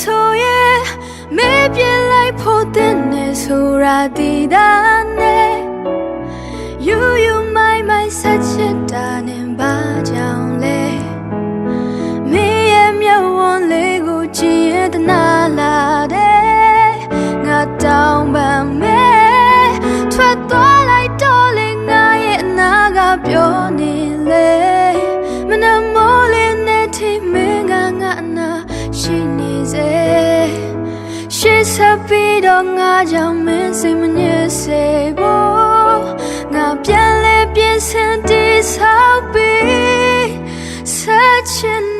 ဆိုရဲ့မေ့ပြလိုက်ဖို့တဲ့နဲ့ဆိုရာဒီတာနဲ့ You you my my such a darling ဘာကြောင့်လဲမင်းရဲ့မျက်ဝန်းလေးကိုကြည့်ရင်တနာလာတယ်ငါတောင်းပန်မယ်ထွက်သွားလိုက်တော့လေငါရဲ့အနာကပြောနေ ရှေ့ဆက်ပြီးတော့ငါကြောင့်မင်းစိတ်မညစ်စေဖို့ငါပြန်လဲပြင်ဆင်တည်ဆောက်ပြီးဆက်ချင်